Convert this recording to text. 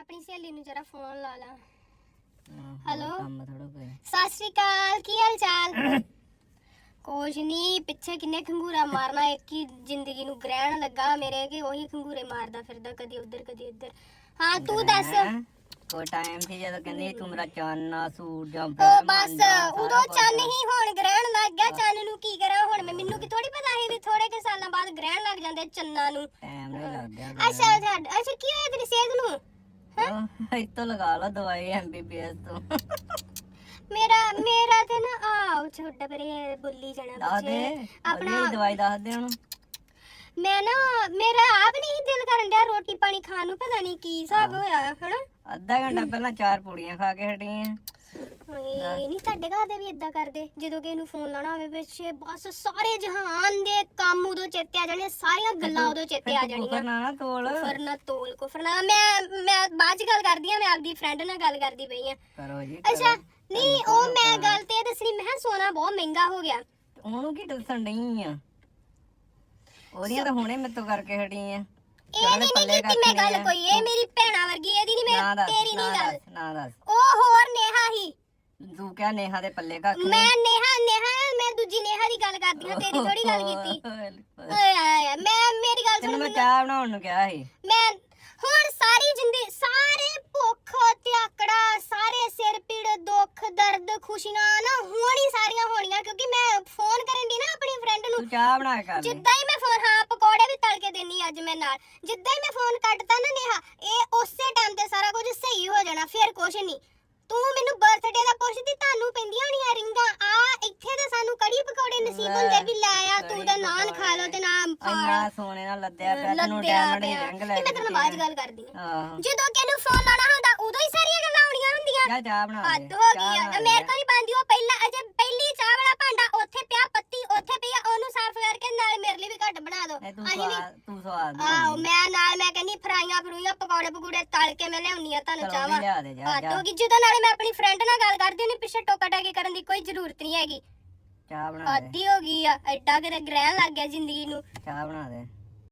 ਆਪਣੀ ਸਹੇਲੀ ਨੂੰ ਜਰਾ ਫੋਨ ਲਾ ਲਾ। ਹੈਲੋ? ਕੰਮ ਥੋੜਾ ਕੋਈ ਸਤਿ ਸ਼੍ਰੀ ਅਕਾਲ ਕੀ ਹਾਲ ਚਾਲ? ਕੁਛ ਨਹੀਂ ਪਿੱਛੇ ਕਿੰਨੇ ਖੰਗੂਰਾ ਮਾਰਨਾ ਇੱਕ ਹੀ ਜ਼ਿੰਦਗੀ ਨੂੰ ਗ੍ਰਹਿਣ ਲੱਗਾ ਮੇਰੇ ਕਿ ਉਹੀ ਖੰਗੂਰੇ ਮਾਰਦਾ ਫਿਰਦਾ ਕਦੀ ਉੱਧਰ ਕਦੀ ਇੱਧਰ। ਹਾਂ ਤੂੰ ਦੱਸ। ਹੈਂ? ਕੋਈ ਟਾਈਮ ਸੀ ਜਦੋਂ ਕਹਿੰਦੀ ਤੂੰ ਮੇਰਾ ਚਾਨਣਾ ਸੂਟ ਜਾਂ ਉਹ ਬਸ ਉਦੋਂ ਚੰਨ ਹੀ ਹੁਣ ਗ੍ਰਹਿਣ ਲੱਗ ਗਿਆ ਚੰਨ ਨੂੰ ਕੀ ਕਰਾਂ ਹੁਣ ਮੈਂ? ਮੈਨੂੰ ਕੀ ਥੋੜੀ ਪਤਾ ਸੀ ਵੀ ਥੋੜੇ ਕਿ ਸਾਲਾਂ ਬਾਅਦ ਗ੍ਰਹਿਣ ਲੱਗ ਜਾਂਦੇ ਚੰਨਾਂ ਨੂੰ। ਟਾਈਮ ਨਹੀਂ ਲੱਗ ਗਿਆ ਅੱਛਾ ਅੱਛਾ ਅੱਛਾ ਕੀ ਹੋਇਆ ਤੇਰੀ ਸਿਹਤ ਨੂੰ? ਉਹ ਇੱਥੋਂ ਲਗਾ ਲਾ ਦਵਾਈ ਐਮਬੀਬੀਐਸ ਤੋਂ ਮੇਰਾ ਮੇਰਾ ਤੇ ਨਾ ਆ ਛੋਟਾ ਪਰੇ ਬੁੱਲੀ ਜਾਣਾ ਦੱਸ ਦੇ ਬੱਚੇ ਆਪਣਾ ਆਪਣਾ ਦਵਾਈ ਦੱਸ ਦੇ ਉਹਨੂੰ ਮੈਂ ਨਾ ਮੇਰਾ ਆਪ ਨਹੀਂ ਦਿਲ ਕਰਨ ਡਿਆ ਰੋਟੀ ਪਾਣੀ ਖਾਣ ਨੂੰ ਪਤਾ ਨਹੀਂ ਕੀ ਹਿਸਾਬ ਹੋਇਆ ਹਨਾ ਅੱਧਾ ਘੰਟਾ ਪਹਿਲਾਂ ਚਾਰ ਪੂੜੀਆਂ ਖਾ ਕੇ ਹਟੀ ਆ ਓਏ ਨਹੀਂ ਤੁਹਾਡੇ ਘਰ ਦੇ ਵੀ ਇਦਾਂ ਕਰਦੇ? ਜਦੋਂ ਕਿਸੇ ਨੂੰ ਫੋਨ ਲਾਣਾ ਹੋਵੇ ਪਿੱਛੇ ਬਸ ਸਾਰੇ ਜਹਾਨ ਦੇ ਕੰਮ ਉਦੋਂ ਚੇਤੇ ਆ ਜਾਣੇ ਸਾਰੀਆਂ ਗੱਲਾਂ ਉਦੋਂ ਚੇਤੇ ਆ ਜਾਣੀਆਂ। ਨਾ ਨਾ ਤੋਲ। ਫਰਨਾ ਤੋਲ ਕੋ ਫਰਨਾ ਮੈਂ ਮੈਂ ਬਾਅਦ ਚ ਗੱਲ ਕਰਦੀ ਆ ਮੈਂ ਆਪਦੀ ਫਰੈਂਡ ਨਾਲ ਗੱਲ ਕਰਦੀ ਪਈ ਆ। ਕਰੋ ਜੀ ਅੱਛਾ ਨਹੀਂ ਉਹ ਮੈਂ ਗੱਲ ਤੇ ਇਹ ਦੱਸਣੀ ਮੈਂ ਕਿਹਾ ਸੋਨਾ ਬਹੁਤ ਮਹਿੰਗਾ ਹੋ ਗਿਆ। ਉਹਨੂੰ ਕੀ ਦੱਸਣ ਡਈ ਆ? ਉਹਦੀਆਂ ਤਾਂ ਹੁਣੇ ਮੇਤੋਂ ਕਰਕੇ ਹਟੀ ਆ। ਇਹ ਨਹੀਂ ਨਹੀਂ ਕੀਤੀ ਮੈਂ ਗੱਲ ਕੋਈ ਇਹ ਮੇਰੀ ਭੈਣਾ ਵਰਗੀ ਇਹਦੀ ਨਹੀਂ ਮੈਂ ਤੇਰੀ ਨਹੀਂ ਗੱਲ। ਨਾ ਦੱਸ। ਉਹ ਹੋਰ ਨੇਹਾ ਹੀ। ਤੂੰ ਕਿਆ ਨੇਹਾ ਦੇ ਪੱਲੇ ਕੱਖ ਮੈਂ ਨੇਹਾ ਨੇਹਾ ਮੈਂ ਦੂਜੀ ਨੇਹਾ ਦੀ ਗੱਲ ਕਰਦੀ ਹਾਂ ਤੇਰੀ ਥੋੜੀ ਗੱਲ ਕੀਤੀ। ਓਏ ਆਏ ਮੈਂ ਮੇਰੀ ਗੱਲ ਤੈਨੂੰ ਸੁਣ ਮੈਂ ਚਾਹ ਬਣਾਉਣ ਨੂੰ ਕਿਹਾ ਸੀ। ਮੈਂ ਹੁਣ ਸਾਰੀ ਜ਼ਿੰਦਗੀ ਸਾਰੇ ਭੁੱਖ ਤੇ ਆਕੜਾ ਸਾਰੇ ਸਿਰ ਪੀੜ ਦੁੱਖ ਦਰਦ ਖੁਸ਼ੀਆਂ ਨਾ ਹੋਣੀ ਸਾਰੀਆਂ ਹੋਣੀਆਂ ਕਿਉਂਕਿ ਮੈਂ ਫੋਨ ਕਰਨ ਦੀ ਨਾ ਆਪਣੀ ਫਰੈਂਡ ਨੂੰ ਤੂੰ ਚਾਹ ਬਣਾ ਕੇ ਕਰ ਜਿੱਦਾਂ ਹੀ ਮੈਂ ਫੋਨ ਹਾਂ ਪਕੌੜੇ ਵੀ ਤਲ ਕੇ ਦੇਣੀ ਅੱਜ ਮੈਂ ਨਾਲ। ਜਿੱਦਾਂ ਹੀ ਮੈਂ ਫੋਨ ਕੱਟਤਾ ਨਾ ਨੇਹਾ ਇਹ ਉਸੇ ਟਾਈਮ ਤੇ ਸਾਰਾ ਕੁਝ ਸਹੀ ਹੋ ਜਾਣਾ ਫਿਰ ਕੁਝ ਨਹੀਂ ਤੂੰ ਮੈਨੂੰ ਬਰਥਡੇ ਦਾ ਪੁੱਛਦੀ ਤੁਹਾਨੂੰ ਪੈਂਦੀਆਂ ਹੋਣੀਆਂ ਰਿੰਗਾਂ ਆ ਇੱਥੇ ਤੇ ਸਾਨੂੰ ਕੜੀ ਪਕੌੜੇ ਨਸੀਬ ਹੁੰਦੇ ਵੀ ਲੈ ਆ ਤੂੰ ਤਾਂ ਨਾਨ ਖਾ ਲਓ ਤੇ ਨਾ ਇੰਨਾ ਸੋਨੇ ਨਾਲ ਲੱਦਿਆ ਪਿਆ ਤੈਨੂੰ ਦੀ ਪਿਆ। ਰਿੰਗ ਲੈ ਮੈਂ ਕੇ ਤੈਨੂੰ ਬਾਅਦ 'ਚ ਗੱਲ ਕਰਦੀ ਹਾਂ। ਆਹੋ। ਜਦੋਂ ਕਿਹਨੂੰ ਫੋਨ ਲਾਉਣਾ ਹੁੰਦਾ ਉਦੋਂ ਹੀ ਸਾਰੀਆਂ ਗੱਲਾਂ ਆਉਣੀਆਂ ਹੁੰਦੀਆਂ। ਜਾ ਚਾਹ ਬਣਾ ਦੇ। ਹੱਦ ਹੋ ਚਾਹ ਗਈ ਆ। ਬਣਾ ਦੇ। ਮੇਰੇ ਤੋਂ ਨਹੀਂ ਬੰਦੀ ਉਹ ਪਹਿਲਾਂ ਅਜੇ ਪਹਿਲੀ ਚਾਹ ਵਾਲਾ ਭਾਂਡਾ ਉੱਥੇ ਪਿਆ ਪੱਤੀ ਉੱਥੇ ਪਈ ਆ, ਉਹਨੂੰ ਸਾਫ਼ ਕਰਕੇ ਨਾਲ ਮੇਰੇ ਲਈ ਵੀ ਘੱਟ ਬਣਾ ਦਿਓ। ਇਹ ਤੂੰ ਅਸੀਂ ਵੀ ਸਵਾਦ ਤੂੰ ਸਵਾਦ ਆਹੋ ਮੈਂ ਕਹਿੰਦੀ ਫਰਾਈਆਂ ਫਰੂਈਆਂ ਪਕੌੜੇ ਪਕੂੜੇ ਤਲ ਕੇ ਮੈਂ ਲਿਆਉਣੀ ਆ ਤੁਹਾਨੂੰ ਚਲੋ ਵੀ ਚਾਹਾਂ ਲਿਆ ਦੇ ਜਾ ਜਾ। ਜਦੋਂ ਨਾਲੇ ਮੈਂ ਆਪਣੀ ਫਰੈਂਡ ਨਾਲ ਗੱਲ ਕਰਦੀ ਹੁੰਦੀ ਪਿੱਛੇ ਟੋਕਾ ਟਾਕੀ ਕਰਨ ਦੀ ਕੋਈ ਜ਼ਰੂਰਤ ਨਹੀਂ ਹੈਗੀ। ਚਾਹ ਬਣਾ ਦੇ। ਆਦੀ ਹੋ ਗਈ ਆ ਐਡਾ ਕਿਤੇ ਗ੍ਰਹਿਣ ਲੱਗ ਗਿਆ ਜ਼ਿੰਦਗੀ ਨੂੰ। ਚਾਹ ਬਣਾ ਦੇ।